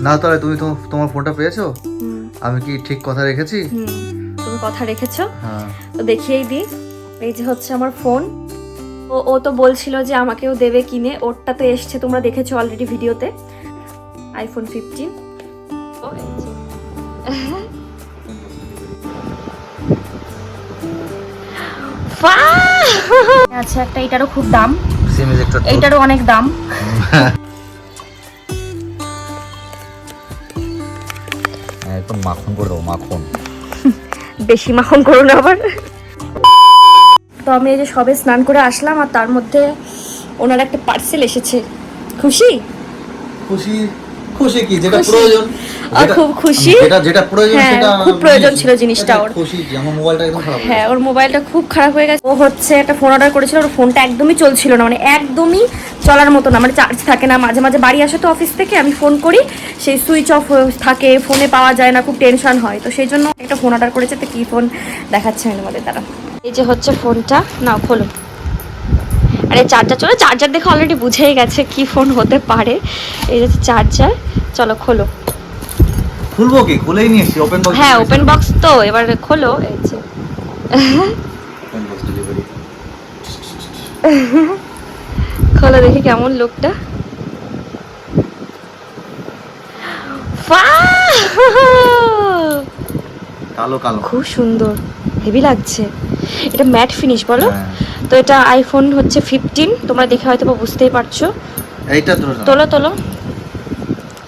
না তাহলে তুমি তো তোমার ফোনটা পেয়েছ? হুম, আমি কি ঠিক কথা রেখেছি? হুম তুমি কথা রেখেছো? হ্যাঁ। তো দেখিয়েই দিই এই যে হচ্ছে আমার ফোন। ও ও তো বলছিল যে আমাকেও দেবে কিনে ওরটা তো এসছে তোমরা দেখেছ অলরেডি ভিডিওতে আইফোন ফিফটিন আচ্ছা একটা এটারও খুব দাম। এইটারও অনেক দাম। মাখন করে দেবো মাখন। বেশি মাখন করো না আবার। তো আমি এই যে সবে স্নান করে আসলাম আর তার মধ্যে ওনার একটা পার্সেল এসেছে। খুশি? খুশি? খুশি কি? যেটা প্রয়োজন। আর খুব খুশি। যেটা যেটা প্রয়োজন হ্যাঁ, সেটা খুব প্রয়োজন ছিল জিনিসটা ওর। খুশি কি আমার মোবাইলটা একদম খারাপ হ্যাঁ ওর মোবাইলটা খুব খারাপ হয়ে গেছে। ও হচ্ছে একটা ফোন অর্ডার করেছিল ওর ফোনটা একদমই চলছিল না মানে একদমই চলার মতো না মানে চার্জ থাকে না। মাঝে মাঝে বাড়ি আসে তো অফিস থেকে আমি ফোন করি সেই সুইচ অফ থাকে ফোনে পাওয়া যায় না খুব টেনশন হয়। তো সেই জন্য একটা ফোন অর্ডার করেছে তো কী ফোন দেখাচ্ছে আমি তোমাদের দ্বারা। এই যে হচ্ছে ফোনটা নাও খোলো। আরে চার্জার চলো চার্জার দেখে অলরেডি বুঝেই গেছে কি ফোন হতে পারে। এই যে চার্জার চলো খোলো। খুলবো কি? খুলেই নিয়েছি ওপেন বক্স হ্যাঁ ওপেন বক্স তো এবার খোলো এই যে। ওপেন বক্স ডেলিভারি খোলো দেখি কেমন লোকটা কালো কালো। খুব সুন্দর হেভি লাগছে। এটা ম্যাট ফিনিশ বলো? হ্যাঁ। তো এটা আইফোন হচ্ছে ফিফটিন তোমরা দেখে হয়তো বুঝতেই পারছ। এইটা তোলো তোলো।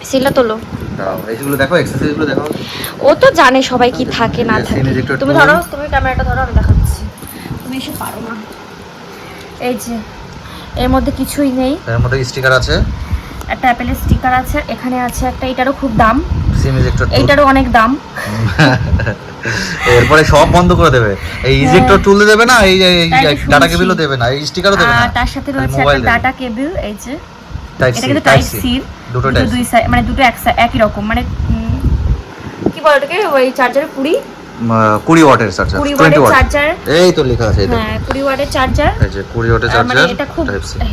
সিলটা তোলো। দাঁড়াও এইগুলো দেখো এক্সারসাইজ দেখো। ও তো জানে সবাই কি থাকে না থাকে। তুমি ধরো তুমি ক্যামেরাটা ধরো আমি দেখাচ্ছি। তুমি এসে পারো না। এই যে এর মধ্যে কিছুই নেই। এর মধ্যে স্টিকার আছে। একটা অ্যাপেলের স্টিকার আছে এখানে আছে একটা এটারও খুব দাম। সিম ইজেক্টর এইটারও অনেক দাম। এরপরে সব বন্ধ করে দেবে। এই ইজেক্টর তুলে দেবে না এই ডাটা। কেবিলও দেবে না এই স্টিকারও দেবে না। তার সাথে রয়েছে একটা ডাটা কেবল এই যে। এটা কিন্তু টাইপ টাইপ সি সি দুটো দুই সাইড মানে দুটো এক একই রকম মানে কি বলে ওটাকে ওই চার্জারের কুড়ি? কুড়ি ওয়াটের চার্জার কুড়ি টোয়েন্টি ওয়াটের চার্জার এই তো লেখা আছে এই হ্যাঁ কুড়ি ওয়াটের চার্জার এই যে কুড়ি ওয়াটের মানে এটা খুব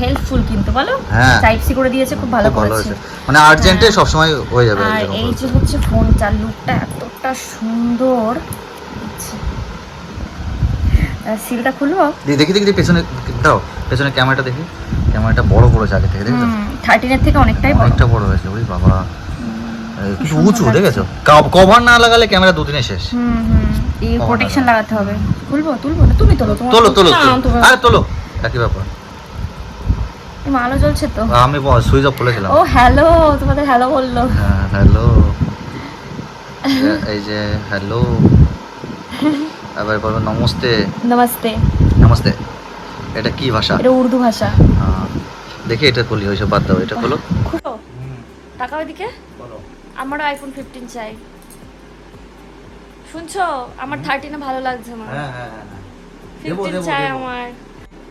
হেল্পফুল কিন্তু বলো? হ্যাঁ। টাইপ সি করে দিয়েছে খুব ভালো করেছে। মানে আর্জেন্টে সবসময় হয়ে যাবে আর এই যে হচ্ছে ফোনটার লুকটা এতটা সুন্দর। সিলটা খুলবো? দেখি দেখি, পেছনে দাও পেছনে ক্যামেরাটা দেখি। ক্যামেরাটা বড় বড় আছে আগে থেকে দেখছ? থার্টিনের থেকে অনেকটাই অনেকটা বড় হয়েছে ওই বাবা। কিছু উঁচু দেখেছ? কভার না লাগালে ক্যামেরা দুদিনে শেষ। এই প্রোটেকশন লাগাতে হবে। তুলবো না তুমি তোলো তোলো তোলো। আরে তোলো। একই ব্যাপার। আলো জ্বলছে তো। আমি সুইচ অফ ও হ্যালো তোমাদের হ্যালো বলল। হ্যাঁ হ্যালো এই যে হ্যালো আবার নমস্তে। নমস্তে। নমস্তে। এটা কি ভাষা? এটা উর্দু ভাষা। হ্যাঁ। দেখি এটা খুলি ওইসব বাদ দাও এটা খোলো। টাকা ওইদিকে? আমারও আইফোন ফিফটিন চাই। শুনছো? আমার থার্টিনে ভালো লাগছে আমার। হ্যাঁ হ্যাঁ হ্যাঁ। ফিফটিন দেবো, চাই আমার।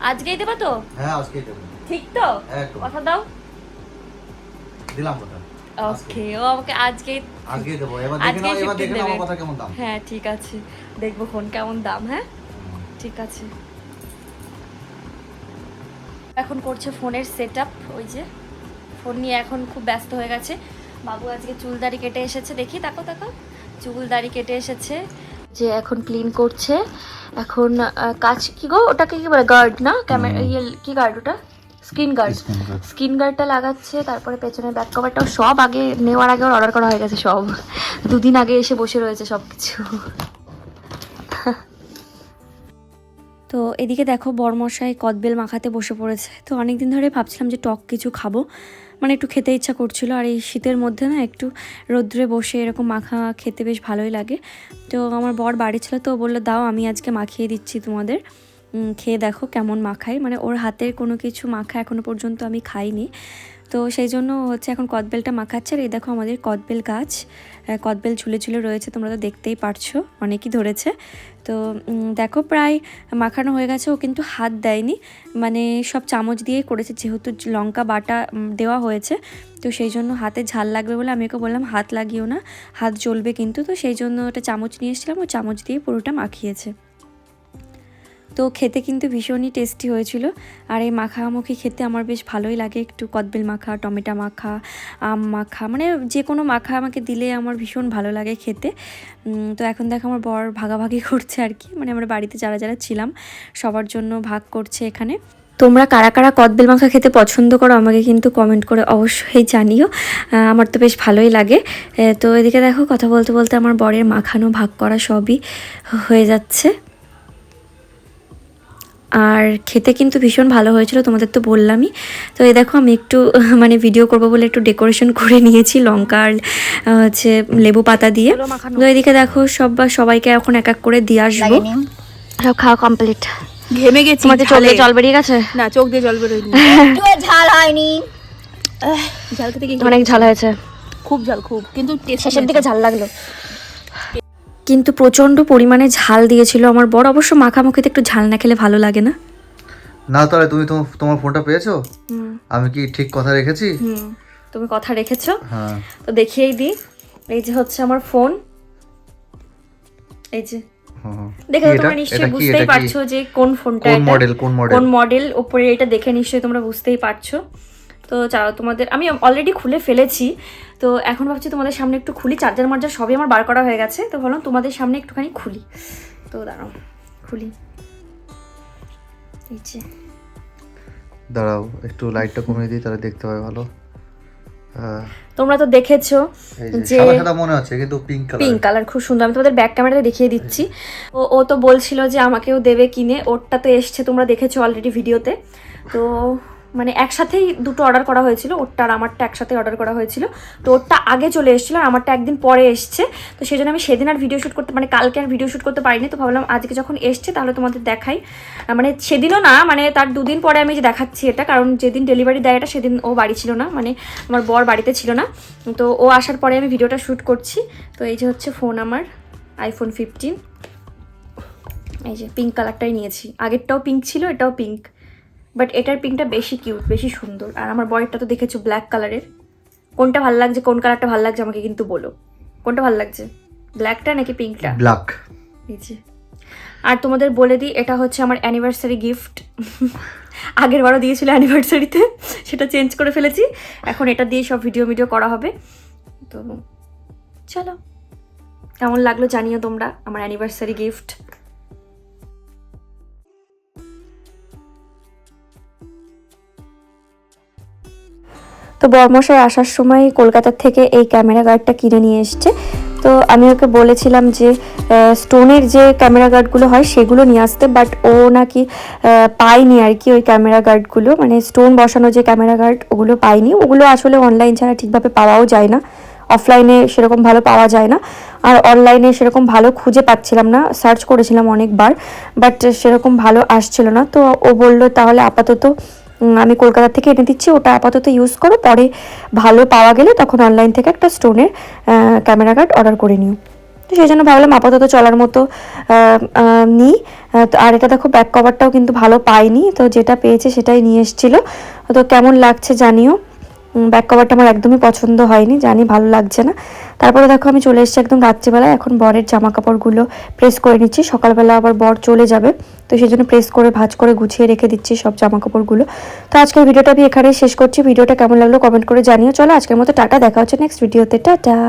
আজকেই দেবা তো? হ্যাঁ আজকেই দেবো। ঠিক তো? কথা দাও। দিলাম কথা ওকে ও আমাকে আজকেই আজকেই দেবো। এবার দেখে নাও এবার 15 দেখে নাও আমার। কথা কেমন দাম। হ্যাঁ ঠিক আছে। দেখব ফোন কেমন দাম হ্যাঁ? ঠিক আছে। এখন করছে ফোনের সেট আপ ওই যে। ফোন নিয়ে এখন খুব ব্যস্ত হয়ে গেছে। বাবু আজকে চুল দাড়ি কেটে এসেছে। দেখি তাকো তাকো চুল দাড়ি কেটে এসেছে। যে এখন ক্লিন করছে। এখন কাজ কি গো? ওটাকে কি বলে? গার্ড না? ক্যামেরা ইয়ে কি গার্ড ওটা? Screen guard. স্ক্রিন গার্ডটা লাগাচ্ছে। তারপরে পেছনে ব্যাক কভারটাও সব আগে নেওয়ার আগে অর্ডার করা হয়ে গেছে সব। দুদিন আগে এসে বসে রয়েছে সব কিছু তো এদিকে দেখো বরমশাই কদবেল মাখাতে বসে পড়েছে। তো অনেক দিন ধরে ভাবছিলাম যে টক কিছু খাব। মানে একটু খেতে ইচ্ছা করছিল আর এই শীতের মধ্যে না একটু রোদ্রে বসে এরকম মাখা খেতে বেশ ভালোই লাগে। তো আমার বর বাড়ি ছিল তো বলল, দাও আমি আজকে মাখিয়ে দিচ্ছি তোমাদের। খেয়ে দেখো কেমন মাখাই মানে ওর হাতের কোনো কিছু মাখা এখনও পর্যন্ত আমি খাইনি। তো সেই জন্য হচ্ছে এখন কদবেলটা মাখাচ্ছে আর এই দেখো আমাদের কদবেল গাছ। কদবেল ঝুলে ঝুলে রয়েছে, তোমরা তো দেখতেই পারছ, অনেকই ধরেছে। তো দেখো প্রায় মাখানো হয়ে গেছে। ও কিন্তু হাত দেয়নি। মানে সব চামচ দিয়েই করেছে, যেহেতু লঙ্কা বাটা দেওয়া হয়েছে। তো সেই জন্য হাতে ঝাল লাগবে বলে আমি ওকে বললাম, হাত লাগিও না, হাত জ্বলবে কিন্তু। তো সেই জন্য ওটা চামচ নিয়ে এসেছিলাম। ও চামচ দিয়ে পুরোটা মাখিয়েছে। তো খেতে কিন্তু ভীষণই টেস্টি হয়েছিল। আর এই মাখামাখি খেতে আমার বেশ ভালোই লাগে। একটু কদবেল মাখা, টমেটো মাখা, আম মাখা মানে যে কোনো মাখা আমাকে দিলে আমার ভীষণ ভালো লাগে খেতে। তো এখন দেখো আমার বর ভাগাভাগি করছে আর কি। মানে আমরা বাড়িতে যারা যারা ছিলাম, সবার জন্য ভাগ করছে এখানে। তোমরা কারা কারা কদবেল মাখা খেতে পছন্দ করো আমাকে কিন্তু কমেন্ট করে অবশ্যই জানিও। আমার তো বেশ ভালোই লাগে। তো এদিকে দেখো কথা বলতে বলতে আমার বরের মাখানো ভাগ করা সবই হয়ে যাচ্ছে। আর খেতে কিন্তু ভীষণ ভালো হয়েছিল তোমাদের তো বললামই। তো এই দেখো আমি একটু মানে ভিডিও করব বলে একটু ডেকোরেশন করে নিয়েছি লঙ্কা আর হচ্ছে লেবু পাতা দিয়ে। তো এদিকে দেখো সব সবাইকে এখন এক এক করে দিয়ে আসব। সব খাওয়া কমপ্লিট ঘেমে গেছি তোমাদের চোখ দিয়ে জল বেরিয়ে গেছে? না চোখ দিয়ে জল বেরোয়নি। ঝাল হয়নি। ঝাল খেতে কি অনেক ঝাল হয়েছে। খুব ঝাল খুব। কিন্তু শেষের দিকে ঝাল লাগল। কিন্তু প্রচণ্ড পরিমাণে ঝাল দিয়েছিল আমার বড় অবশ্য মাখামাখিতে একটু ঝাল না খেলে ভালো লাগে না। না তাহলে তুমি তোমার ফোনটা পেয়েছ? আমি কি ঠিক কথা রেখেছি? হুম তুমি কথা রেখেছো? হ্যাঁ। তো দেখিয়েই দিই। এই যে হচ্ছে আমার ফোন। এই যে। দেখে তোমরা নিশ্চয়ই বুঝতেই পারছ যে কোন ফোনটা কোন মডেল কোন মডেল কোন মডেল ওপরে এটা দেখে নিশ্চয়ই তোমরা বুঝতেই পারছ। তো তোমাদের আমি অলরেডি খুলে ফেলেছি। তো এখন ভাবছি তোমাদের সামনে একটু খুলি। চার্জার মার্জার সবই আমার বার করা হয়ে গেছে। তো ভাবলাম তোমাদের সামনে একটুখানি খুলি। তো দাঁড়াও খুলি। এই যে। দাঁড়াও একটু লাইটটা কমিয়ে দিই তাহলে দেখতে পাবে ভালো। তোমরা তো দেখেছ যে সাদা মনে হচ্ছে কিন্তু পিঙ্ক কালার পিঙ্ক কালার খুব সুন্দর। আমি তোমাদের ব্যাক ক্যামেরাতে দেখিয়ে দিচ্ছি। ও ও তো বলছিল যে আমাকেও দেবে কিনে। ওরটা তো এসছে তোমরা দেখেছ অলরেডি ভিডিওতে তো মানে একসাথেই দুটো অর্ডার করা হয়েছিল, ওরটা আর আমারটা একসাথে অর্ডার করা হয়েছিল। তো ওরটা আগে চলে এসেছিল আর আমারটা একদিন পরে এসছে। তো সেই জন্য আমি সেদিন আর ভিডিও শ্যুট করতে মানে কালকে আর ভিডিও শ্যুট করতে পারিনি, তো ভাবলাম আজকে যখন এসছে তাহলে তোমাদের দেখাই। মানে সেদিনও না মানে তার দুদিন পরে আমি যে দেখাচ্ছি এটা, কারণ যেদিন ডেলিভারি দেয় এটা সেদিন ও বাড়ি ছিল না মানে আমার বর বাড়িতে ছিল না। তো ও আসার পরে আমি ভিডিওটা শ্যুট করছি। তো এই যে হচ্ছে ফোন আমার আইফোন ফিফটিন এই যে পিঙ্ক কালারটাই নিয়েছি। আগেরটাও পিঙ্ক ছিল, এটাও পিঙ্ক বাট এটার পিঙ্কটা বেশি কিউট বেশি সুন্দর। আর আমার বয়েরটা তো দেখেছ ব্ল্যাক কালারের কোনটা ভালো লাগছে কোন কালারটা ভালো লাগছে আমাকে কিন্তু বলো। কোনটা ভালো লাগছে? ব্ল্যাকটা নাকি পিঙ্কটা ব্ল্যাক আর তোমাদের বলে দিই এটা হচ্ছে আমার অ্যানিভার্সারি গিফট আগের বারও দিয়েছিল অ্যানিভার্সারিতে সেটা চেঞ্জ করে ফেলেছি। এখন এটা দিয়ে সব ভিডিও ভিডিও করা হবে। তো চলো। কেমন লাগল জানিও তোমরা আমার অ্যানিভার্সারি গিফট তো বর্মশাই আসার সময় কলকাতার থেকে এই ক্যামেরা গার্ডটা কিনে নিয়ে এসছে। তো আমি ওকে বলেছিলাম যে স্টোনের যে ক্যামেরা গার্ডগুলো হয় সেগুলো নিয়ে আসতে, বাট ও নাকি পায়নি আর কি ওই ক্যামেরা গার্ডগুলো। মানে স্টোন বসানো যে ক্যামেরা গার্ড, ওগুলো পায়নি। ওগুলো আসলে অনলাইন ছাড়া ঠিকভাবে পাওয়াও যায় না। অফলাইনে সেরকম ভালো পাওয়া যায় না। আর অনলাইনে সেরকম ভালো খুঁজে পাচ্ছিলাম না। সার্চ করেছিলাম অনেকবার, বাট সেরকম ভালো আসছিল না। তো ও বলল, তাহলে আপাতত আমি কলকাতা থেকে এনে দিচ্ছি, ওটা আপাতত ইউজ করো, পরে ভালো পাওয়া গেলে তখন অনলাইন থেকে একটা স্টোনের ক্যামেরা কার্ড অর্ডার করে নিও। তো সেই জন্য ভাবলাম আপাতত চলার মতো নিই। আর এটা দেখো ব্যাক কভারটাও কিন্তু ভালো পাইনি, তো যেটা পেয়েছে সেটাই নিয়ে এসেছিল। তো কেমন লাগছে জানিও। ব্যাক কভারটা আমার একদমই পছন্দ হয়নি, জানি ভালো লাগছে না। তারপরে দেখো আমি চলে এসেছি একদম রাত্রিবেলায়। এখন বরের জামা কাপড়গুলো প্রেস করে নিচ্ছি। সকালবেলা আবার বর চলে যাবে। তো সেই জন্য প্রেস করে, ভাজ করে গুছিয়ে রেখে দিচ্ছি সব জামা কাপড়গুলো তো আজকের ভিডিওটা আমি এখানেই শেষ করছি। ভিডিওটা কেমন লাগল কমেন্ট করে জানিও। চলো আজকের মতো টাটা। দেখা হচ্ছে নেক্সট ভিডিওতে টাটা।